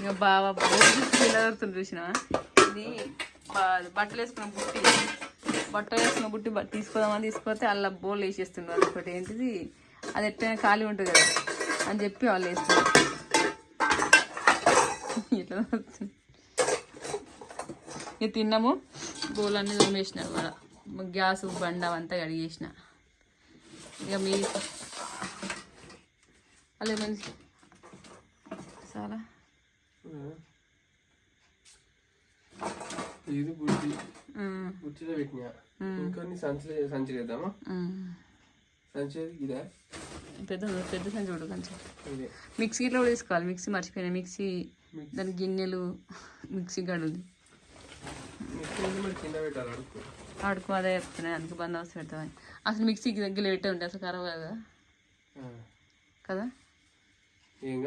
ఇక బాగా పిల్లడుతుంది చూసిన ఇది బట్టలు వేసుకున్న బుట్టి. బట్టలు వేసుకున్న బుట్టి బ- తీసుకుందామని తీసుకుపోతే అలా బోల్ వేసేస్తున్నారు ఒకటి. ఏంటిది? అది ఎట్టైనా ఖాళీ ఉంటుంది కదా అని చెప్పి వాళ్ళు వేస్తారు ఇట్లా ఇక తిన్నాము. బోల్ అన్నీ తోమేసిన కూడా గ్యాస్ బండ అంతా కడిగేసిన. ఇక మీ అలా మంచి చాలా ఇది ఉమ్, బుట్టిలో పెట్టినా. ఇంకొన్ని సంచి వేద్దామా ఉమ్. సంచి? ఇదే? పెద్ద పెద్ద సంచి చూడు కొంచెం. ఇదే. మిక్సీ ఇట్లా కూడా తీసుకోవాలి. మిక్సీ మర్చిపోయినా. మిక్సీ దాని గిన్నెలు మిక్సీ గడులు. ఆడుకో అదే చెప్తున్నాయి అందుకు బందోబస్తు పెడతామని. అసలు మిక్సీకి దగ్గర పెట్టే ఉంటే అసలు ఖరాబ్ కదా కదా. ఏం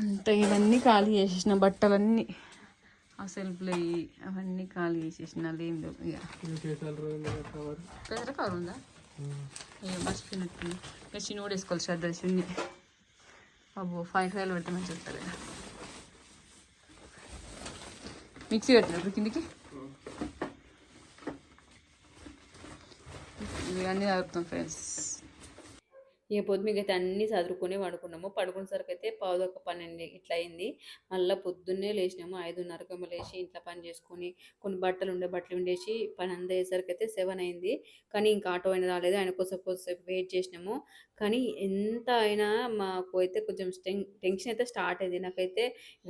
అంటే ఇవన్నీ ఖాళీ చేసేసిన బట్టలన్నీ. ఆ సెల్ఫ్లు అవి అవన్నీ ఖాళీ చేసేసిన అలా ఏం లేవు. ఇక ఇది కవర్ ఉందా? ఏ మర్చిపోయినట్టుంది ఇక చిన్న కూడా వేసుకోవాలి శ్రద్ధ చిన్ని అబ్బో ఫైవ్ ఫైవ్లో పెట్టమని చెప్తారు కదా మిక్సీ పెట్టినప్పుడు కిందికి? ఇవన్నీ తాగుతాం ఫ్రెండ్స్. ఇక పొద్దుమికి అన్నీ చదువుకొని పడుకున్నాము పడుకునేసరికి అయితే పావుదొక్క పన్నెండు ఇట్లా అయింది. మళ్ళీ పొద్దున్నే లేచినాము. ఐదున్నరకు లేచి ఇంట్లో పని చేసుకొని కొన్ని బట్టలు ఉండే బట్టలు ఉండేసి పని అంతా అయ్యేసరికి అయితే సెవెన్ అయింది. కానీ ఇంకా ఆటో అయినా రాలేదు. ఆయన కోసం కొద్దిసేపు వెయిట్ చేసినాము. కానీ ఎంత అయినా మాకు అయితే కొంచెం టెన్షన్ అయితే స్టార్ట్ అయింది. నాకైతే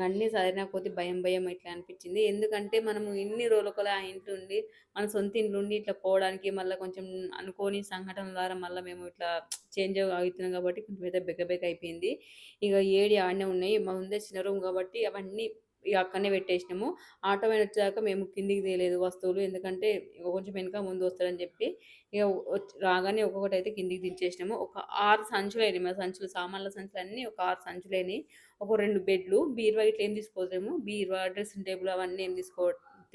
అన్నీ చదివినా కొద్ది భయం భయం ఇట్లా అనిపించింది. ఎందుకంటే మనము ఇన్ని రోజులకల ఆ ఇంట్లో ఉండి మన సొంత ఇంట్లో ఉండి ఇట్లా పోవడానికి మళ్ళీ కొంచెం అనుకోని సంఘటన ద్వారా మళ్ళీ మేము ఇట్లా చేంజ్ అవుతున్నాం కాబట్టి కొంచెం అయితే బెగ్గ బెగ్గ అయిపోయింది. ఇక ఏడి ఆడనే ఉన్నాయి. మా ముందే చిన్న రూమ్ కాబట్టి అవన్నీ ఇక అక్కడనే పెట్టేసినాము. ఆటో మీద వచ్చాక మేము కిందికి తీయలేదు వస్తువులు. ఎందుకంటే కొంచెం వెనక ముందు వస్తారని చెప్పి ఇక రాగానే ఒక్కొక్కటి అయితే కిందికి దించేసినాము. ఒక ఆరు సంచులు అయినాయి. మా సంచులు సామాన్ల సంచులు అన్నీ ఒక ఆరు సంచులు అయినాయి. ఒక రెండు బెడ్లు. బీరువా ఇట్లా ఏం తీసుకోలేము. బీరువా డ్రెస్సింగ్ టేబుల్ అవన్నీ ఏం తీసుకో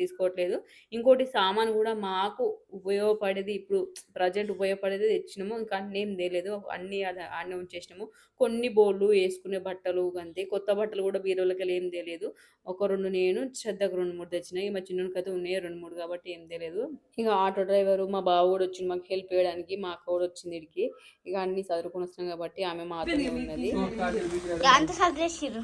తీసుకోవట్లేదు. ఇంకోటి సామాన్ కూడా మాకు ఉపయోగపడేది ఇప్పుడు ప్రజెంట్ ఉపయోగపడేది తెచ్చినాము. ఇంకా అన్నీ ఏం తేలేదు. అన్నీ ఆడ ఉంచేసినాము. కొన్ని బోళ్ళు వేసుకునే బట్టలు అంతే. కొత్త బట్టలు కూడా బీరోలకి ఏం తెలియదు ఒక రెండు నేను శ్రద్ధకు రెండు మూడు తెచ్చినాయి మా చిన్నకి అయితే ఉన్నాయి రెండు మూడు కాబట్టి ఏం తెలియదు ఇక ఆటో డ్రైవర్ మా బావ కూడా వచ్చింది మాకు హెల్ప్ చేయడానికి. మా అక్క కూడా వచ్చింది ఇడికి. ఇక అన్ని చదువుకొని వస్తున్నాం కాబట్టి ఆమె మాత్రమే ఉన్నది. అంత చదివేసిర్రు?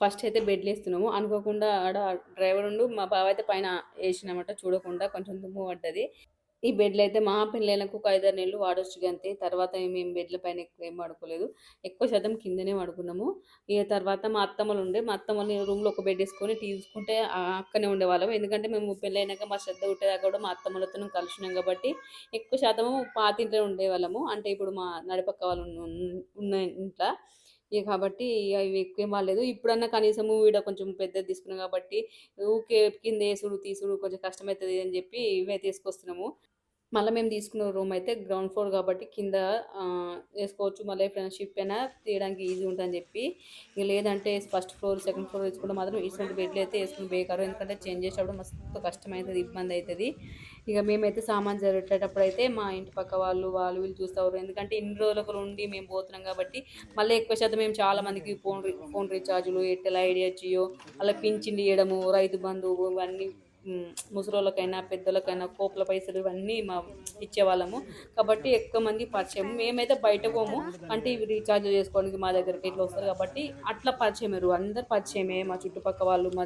ఫస్ట్ అయితే బెడ్లు వేస్తున్నాము అనుకోకుండా ఆడ డ్రైవర్ ఉండు మా బావ అయితే పైన వేసినమాట చూడకుండా కొంచెం దుమ్ము పడ్డది. ఈ బెడ్లు అయితే మా పిల్లలకు ఒక ఐదారు నెలలు వాడొచ్చు అంతే తర్వాత మేము బెడ్ల పైన ఎక్కువ ఏం పడుకోలేదు. ఎక్కువ శాతం కిందనే పడుకున్నాము. ఇక తర్వాత మా అత్తమ్మలు ఉండే మా అత్తమ్మని రూమ్లో ఒక బెడ్ వేసుకొని టీ చూసుకుంటే అక్కనే ఉండేవాళ్ళం. ఎందుకంటే మేము పెళ్ళైనాక మా శ్రద్ధ ఉంటేదాకా కూడా మా అత్తమ్మలతో కలిసినాం కాబట్టి ఎక్కువ శాతము పాతింట్లో ఉండేవాళ్ళము. అంటే ఇప్పుడు మా నడిపక్క వాళ్ళు ఉన్న ఇంట్లో ఇక కాబట్టి అవి ఇవి ఎక్కువ ఇప్పుడన్నా కనీసము వీడ కొంచెం పెద్దది తీసుకున్నాం కాబట్టి ఊకే కింద వేసుడు తీసుడు కొంచెం కష్టమవుతుంది అని చెప్పి ఇవే తీసుకొస్తున్నాము. మళ్ళీ మేము తీసుకున్న రూమ్ అయితే గ్రౌండ్ ఫ్లోర్ కాబట్టి కింద వేసుకోవచ్చు. మళ్ళీ ఫ్రెండ్షిప్ అయినా తీయడానికి ఈజీ ఉంటుందని చెప్పి. ఇక లేదంటే ఫస్ట్ ఫ్లోర్ సెకండ్ ఫ్లోర్ వేసుకుంటే మాత్రం ఇటువంటి బెడ్లు అయితే వేసుకుని బేకారు. ఎందుకంటే చేంజ్ చేసేటప్పుడు మస్తు కష్టమవుతుంది ఇబ్బంది అవుతుంది ఇక మేమైతే సామాన్ జరిగేటప్పుడు అయితే మా ఇంటి పక్క వాళ్ళు వాళ్ళు వీళ్ళు చూస్తారు ఎందుకంటే ఇన్ని రోజులకు ఉండి మేము పోతున్నాం కాబట్టి మళ్ళీ ఎక్కువ శాతం మేము చాలా మందికి ఫోన్ ఫోన్ రీఛార్జులు ఎయిర్టెల్ ఐడియా జియో అలా పింఛన్లు ఇవ్వడము రైతు బంధువు ఇవన్నీ ముసలోళ్ళకైనా పెద్దలకైనా కోపుల పైసలు ఇవన్నీ మా ఇచ్చేవాళ్ళము. కాబట్టి ఎక్కువ మంది పరిచయం. మేమైతే బయట పోము. అంటే ఇవి రీఛార్జ్ చేసుకోవడానికి మా దగ్గరికి ఇట్లా వస్తారు కాబట్టి అట్లా పరిచయం మీరు అందరు పరిచయమే. మా చుట్టుపక్క వాళ్ళు మా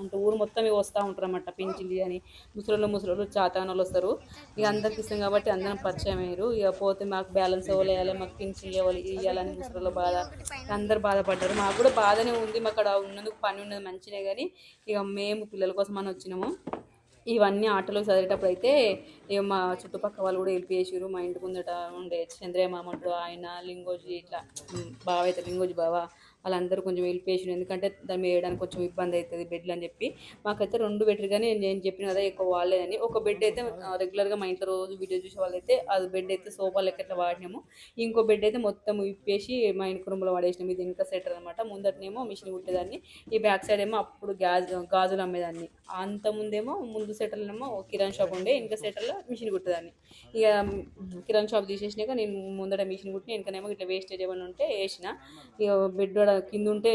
అంటే ఊరు మొత్తం ఇవి వస్తూ ఉంటారు అన్నమాట పింఛన్లు అని ముసలోళ్ళు ముసలోళ్ళు చాతానోళ్ళు వస్తారు. ఇక అందరికి ఇస్తాం కాబట్టి అందరం పరిచయం అయ్యారు. ఇక పోతే మాకు బ్యాలెన్స్ ఇవ్వాలి వేయాలి మాకు పింఛన్లు ఇవ్వాలి ఇవ్వాలని ముసలోళ్ళ బాధ. అందరు బాధపడ్డారు. మాకు కూడా బాధనే ఉంది. మాకు అక్కడ ఉన్నందుకు పని ఉన్నది మంచిదే కానీ ఇక మేము పిల్లల కోసం అని వచ్చినాము. ఇవన్నీ ఆటలు చదివేటప్పుడు అయితే మా చుట్టుపక్కల వాళ్ళు కూడా హెల్ప్ చేసారు మా ఇంటి ముందట ఉండే చంద్రయ్య మామడు ఆయన లింగోజీ ఇట్లా బావ అయితే లింగోజీ బావ. వాళ్ళందరూ కొంచెం హెల్ప్ చేసారు ఎందుకంటే దాన్ని వేయడానికి కొంచెం ఇబ్బంది అవుతుంది బెడ్లు అని చెప్పి. మాకైతే రెండు బెడ్లు కానీ నేను చెప్పిన కదా ఎక్కువ వాడలేదని. ఒక బెడ్ అయితే రెగ్యులర్గా మా ఇంట్లో రోజు వీడియో చూసే వాళ్ళైతే అది బెడ్ అయితే సోఫా లెక్క ఇట్లా వాడినాము. ఇంకో బెడ్ అయితే మొత్తం విప్పేసి మా ఇంటి కుటుంబంలో వాడేసినాం ఇది ఇంకా సెటర్ అనమాట ముందటనేమో మిషన్ కుట్టేదాన్ని. ఈ బ్యాక్ సైడ్ ఏమో అప్పుడు గాజు గాజులు అమ్మేదాన్ని. అంత ముందేమో ముందు సెటర్లేమో కిరాణ్ షాప్ ఉండే ఇంకా సెటర్లో మిషన్ కుట్టేదాన్ని. ఇక కిరాణ్ షాప్ తీసేసినాక నేను ముందట మిషన్ కుట్టిన ఇంకనేమో ఇట్లా వేస్టేజ్ ఏమైనా ఉంటే వేసిన. ఇక బెడ్ కింద ఉంటే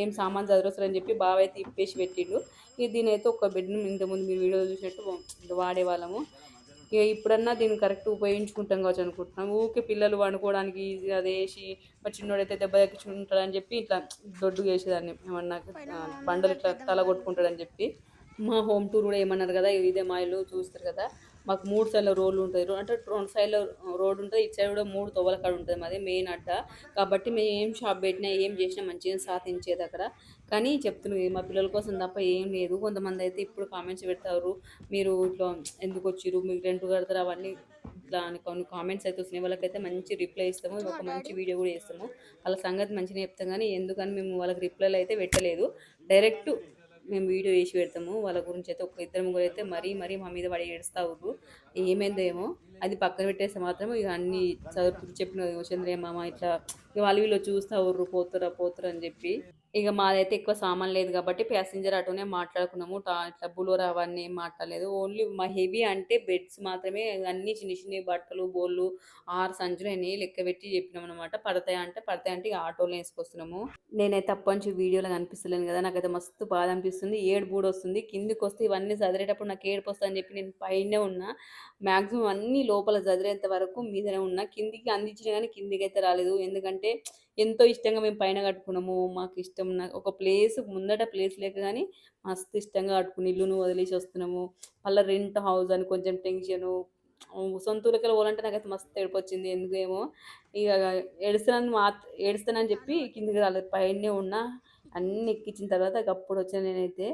ఏం సామాన్ చదివొస్తారని చెప్పి బాగా అయితే ఇప్పేసి పెట్టిండు. ఇక దీని అయితే ఒక బెడ్ని ఇంతకుముందు మీరు వీడియో చూసినట్టు వాడేవాళ్ళము ఇక ఇప్పుడన్నా దీన్ని కరెక్ట్ ఉపయోగించుకుంటాం కావచ్చు అనుకుంటున్నాం. ఊకే పిల్లలు వండుకోవడానికి ఈజీగా అది వేసి మా చిన్నోడైతే దెబ్బ తగ్గించుకుంటాడని చెప్పి ఇట్లా దొడ్డు వేసేదాన్ని ఏమన్నా బండలు ఇట్లా తల కొట్టుకుంటాడని చెప్పి. మా హోమ్ టూర్ కూడా ఏమన్నారు కదా ఇదే మా ఇల్లు చూస్తారు కదా. మాకు మూడు సైడ్ల రోడ్లు ఉంటాయి. రో- అంటే రెండు సైడ్ల రోడ్ ఉంటుంది ఇటు సైడ్ కూడా మూడు తొవ్వల కాడ ఉంటుంది మాది మెయిన్ అడ్డ. కాబట్టి మేము ఏం షాప్ పెట్టినా ఏం చేసినా మంచిగా సాధించేది అక్కడ. కానీ చెప్తున్నాను మా పిల్లల కోసం తప్ప ఏం లేదు. కొంతమంది అయితే ఇప్పుడు కామెంట్స్ పెడతారు మీరు ఇట్లా ఎందుకు వచ్చిర్రు మీకు రెంట్ కడతారు అవన్నీ ఇట్లా కొన్ని కామెంట్స్ అయితే వస్తున్నాయి. వాళ్ళకైతే మంచి రిప్లై ఇస్తాము. ఒక మంచి వీడియో కూడా చేస్తాము. వాళ్ళ సంగతి మంచిగా చెప్తాం. కానీ ఎందుకని మేము వాళ్ళకి రిప్లైలు అయితే పెట్టలేదు. డైరెక్ట్ మేము వీడియో వేసి పెడతాము. వాళ్ళ గురించి అయితే ఒక ఇద్దరు ముగ్గురు అయితే మరీ మరీ మా మీద పడి ఏడుస్తావు ఏమైందేమో ఏమో. అది పక్కన పెట్టేస్తే మాత్రం ఇక అన్ని చదువు చెప్పిన చంద్రయ్య మామ ఇట్లా ఇక వాళ్ళు వీళ్ళు చూస్తా ఊర్రు పోతురా పోతురా అని చెప్పి. ఇక మాదైతే ఎక్కువ సామాన్ లేదు కాబట్టి ప్యాసింజర్ ఆటోనే మాట్లాడుకున్నాము. ఇట్లా బులోరా అవన్నీ ఏం మాట్లాడలేదు. ఓన్లీ మా హెవీ అంటే బెడ్స్ మాత్రమే అన్ని చిన్న చిన్న బట్టలు బోళ్ళు ఆరు సంచులు అని లెక్క పెట్టి చెప్పినాం అనమాట పడతాయి అంటే పడతాయి అంటే ఆటోలో వేసుకొస్తున్నాము. నేనైతే అప్పటి వీడియోలో కనిపిస్తలేను కదా. నాకైతే మస్తు బాధ అనిపిస్తుంది. ఏడు బూడు వస్తుంది. కిందికి వస్తే ఇవన్నీ చదివేటప్పుడు నాకు ఏడుపు అని చెప్పి నేను పైనే ఉన్నా. మ్యాక్సిమం అన్ని లోపల చదివేంత వరకు మీదనే ఉన్నా. కిందికి అందించిన కానీ కిందికి అయితే రాలేదు. ఎందుకంటే ఎంతో ఇష్టంగా మేము పైన కట్టుకున్నాము. మాకు ఇష్టం నాకు ఒక ప్లేస్ ముందట ప్లేస్ లేక కానీ మస్తు ఇష్టంగా కట్టుకుని ఇల్లును వదిలేసి వస్తున్నాము. మళ్ళీ రెంట్ హౌస్ అని కొంచెం టెన్షను సొంత ఊరికెళ్ళి పోవాలంటే నాకైతే మస్తు ఏడుపు వచ్చింది. ఎందుకేమో ఇక ఏడుస్తానని మా ఏడుస్తానని చెప్పి కిందికి రాలేదు. పైనే ఉన్నా అన్నీ ఎక్కించిన తర్వాత అప్పుడు వచ్చిన నేనైతే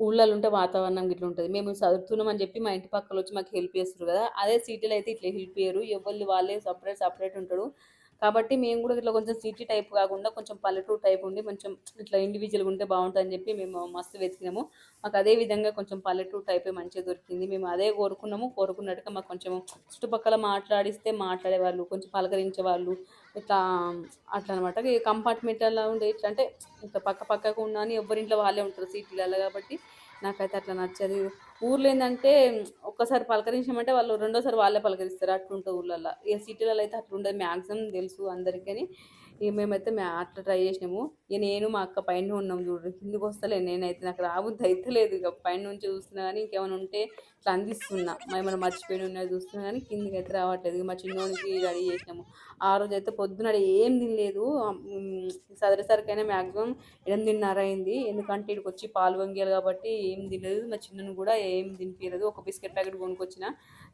ఊళ్ళలో ఉంటే వాతావరణం ఇట్లా ఉంటుంది. మేము చదువుతున్నామని చెప్పి మా ఇంటి పక్కల వచ్చి మాకు హెల్ప్ చేస్తారు కదా. అదే సిటీలో అయితే ఇట్లా హెల్ప్ చేయరు. ఎవరు వాళ్ళే సపరేట్ సపరేట్ ఉంటాడు కాబట్టి మేము కూడా ఇట్లా కొంచెం సిటీ టైప్ కాకుండా కొంచెం పల్లెటూరు టైప్ ఉండి కొంచెం ఇట్లా ఇండివిజువల్గా ఉంటే బాగుంటుందని చెప్పి మేము మస్తు వెతికినాము. మాకు అదే విధంగా కొంచెం పల్లెటూరు టైప్ మంచిగా దొరికింది. మేము అదే కోరుకున్నాము. కోరుకున్నట్టుగా మాకు కొంచెం చుట్టుపక్కల మాట్లాడిస్తే మాట్లాడేవాళ్ళు కొంచెం పలకరించే వాళ్ళు ఇట్లా అట్లా అనమాట కంపార్ట్మెంట్ అలా ఉండే ఇట్లా అంటే ఇంకా పక్క పక్కకు ఉన్నా అని ఎవరింట్లో వాళ్ళే ఉంటారు సిటీలలో కాబట్టి నాకైతే అట్లా నచ్చదు. ఊర్లో ఏంటంటే ఒక్కసారి పలకరించామంటే వాళ్ళు రెండోసారి వాళ్ళే పలకరిస్తారు అట్లుంటుంది ఊళ్ళల్లో ఇక సిటీలలో అయితే అట్లుండదు మ్యాక్సిమం తెలుసు అందరికీ ఇక మేమైతే అట్లా ట్రై చేసినాము. ఇక నేను మా అక్క పైన ఉన్నాం చూడు. కిందికి వస్తలే నేనైతే నాకు రాబుద్ది అయితే లేదు. ఇక పైన నుంచి చూస్తున్నా కానీ ఇంకేమైనా ఉంటే ఇట్లా అందిస్తున్నా. మా ఏమైనా మర్చిపోయి ఉన్నది చూస్తున్నా కానీ కిందికి అయితే రావట్లేదు. ఇక మా చిన్నోడికి రెడీ చేసినాము. ఆ రోజు అయితే పొద్దున ఏం తినలేదు. సదరేసరికైనా మ్యాక్సిమం ఎనిమిదిన్నర అయింది. ఎందుకంటే ఇక్కడికి వచ్చి పాలు వంగేయాలి కాబట్టి ఏం తినలేదు. మా చిన్నను కూడా ఏం తినిపించలేదు ఒక బిస్కెట్ ప్యాకెట్ కొనుక్కొచ్చిన.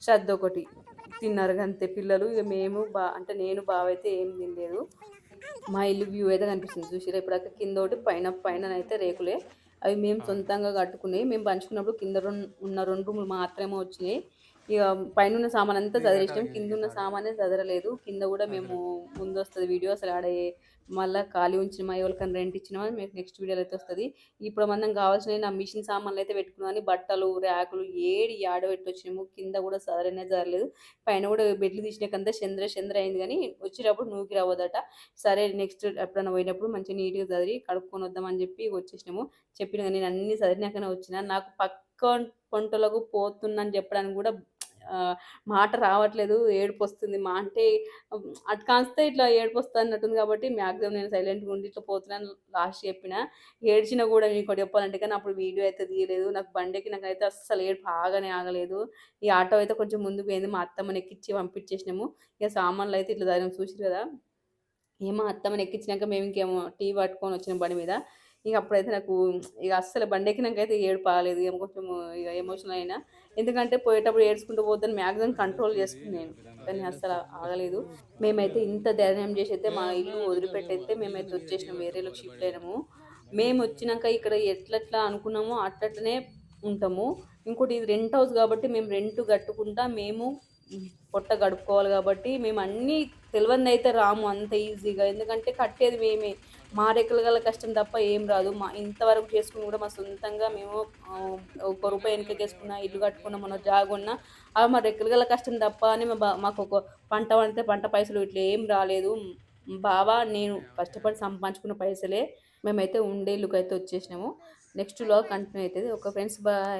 శ్రద్ధ ఒకటి. తిన్నారు అంతే పిల్లలు. ఇక మేము బా అంటే నేను బావ అయితే ఏం తినలేదు. మా ఇల్లు వ్యూ అయితే కనిపిస్తుంది. చూసిరా ఇప్పుడు అక్కడ కింద ఒకటి పైన పైన అయితే రేకులే. అవి మేము సొంతంగా కట్టుకున్నాయి. మేము పంచుకున్నప్పుడు కింద ఉన్న రెండు రూములు మాత్రమే వచ్చినాయి. ఇక పైన సామాన్ అంతా చదివేసినాం. కింద ఉన్న సామానే చదరలేదు. కింద కూడా మేము ముందు వస్తుంది వీడియో. అసలు ఆడ మళ్ళీ ఖాళీ ఉంచిన ఎవరికైనా రెంట్ ఇచ్చినా మీకు నెక్స్ట్ వీడియోలో అయితే వస్తుంది. ఇప్పుడు మనం కావాల్సిన నా మిషన్ సామాన్లు అయితే పెట్టుకున్నాం కానీ బట్టలు ర్యాకులు ఏడి ఆడ పెట్టొచ్చినాము. కింద కూడా సదరనే జరలేదు పైన కూడా బెడ్లు తీసినాకంతా చంద్ర చంద్ర అయింది కానీ వచ్చేటప్పుడు నూకి రావద్దట సరే నెక్స్ట్ ఎప్పుడైనా పోయినప్పుడు మంచిగా నీట్గా చదివి కడుక్కొని వద్దామని చెప్పి వచ్చేసినాము. చెప్పిన కానీ నేను అన్ని చదివినాకనే వచ్చిన. నాకు పక్క పంటలకు పోతున్నాను చెప్పడానికి కూడా మాట రావట్లేదు ఏడుపు వస్తుంది మా అంటే అటు కాస్తే ఇట్లా ఏడుపు వస్తుంది అన్నట్టుంది కాబట్టి మ్యాక్సిమం నేను సైలెంట్గా ఉండి ఇట్లా పోతున్నాను లాస్ట్ చెప్పిన. ఏడ్చినా కూడా మీకు ఒకటి చెప్పాలంటే కానీ అప్పుడు వీడియో అయితే తీయలేదు. నాకు బండికి నాకైతే అస్సలు ఏడుపు ఆగనే ఆగలేదు. ఈ ఆటో అయితే కొంచెం ముందుకు పోయింది. మా అత్తమ్మని ఎక్కిచ్చి పంపించేసినాము. ఇక సామాన్లు అయితే ఇట్లా దాని చూసిరు కదా. ఏమో అత్తమ్మని ఎక్కించినాక మేము ఇంకేమో టీ పట్టుకొని వచ్చిన బండి మీద. ఇక అప్పుడైతే నాకు ఇక అస్సలు బండి ఎక్కినాక అయితే ఏడు పాలేదు ఏమో కొంచెం ఇక ఎమోషనల్ అయినా. ఎందుకంటే పోయేటప్పుడు ఏడ్చుకుంటూ పోద్దని మ్యాక్సిమం కంట్రోల్ చేసుకున్నాను కానీ అస్సలు ఆగలేదు. మేమైతే ఇంత ధైర్యం చేసి అయితే మా ఇల్లు వదిలిపెట్టయితే మేమైతే వచ్చేసినాం వేరేలో షిఫ్ట్ అయినాము. మేము వచ్చినాక ఇక్కడ ఎట్లట్లా అనుకున్నామో అట్లట్లనే ఉంటాము. ఇంకోటి ఇది రెంట్ హౌస్ కాబట్టి మేము రెంట్ కట్టుకుంటా మేము పొట్ట గడుపుకోవాలి కాబట్టి మేము అన్నీ తెలియంది అయితే రాము అంత ఈజీగా. ఎందుకంటే కట్టేది మేమే. మా రెక్కల గల కష్టం తప్ప ఏం రాదు. మా ఇంతవరకు చేసుకుని కూడా మా సొంతంగా మేము ఒక రూపాయి వెనకకేసుకున్న ఇల్లు కట్టుకున్నా మన జాగున్నా అవి మా రెక్కల గల కష్టం తప్ప అని మా మాకు ఒక పంట వండితే పంట పైసలు ఇట్లా ఏం రాలేదు. బావా నేను కష్టపడి సంపాదించుకున్న పైసలే మేమైతే ఉండే ఇల్లుకైతే వచ్చేసినాము. నెక్స్ట్లో కంటిన్యూ అవుతుంది ఒక ఫ్రెండ్స్ బాయ్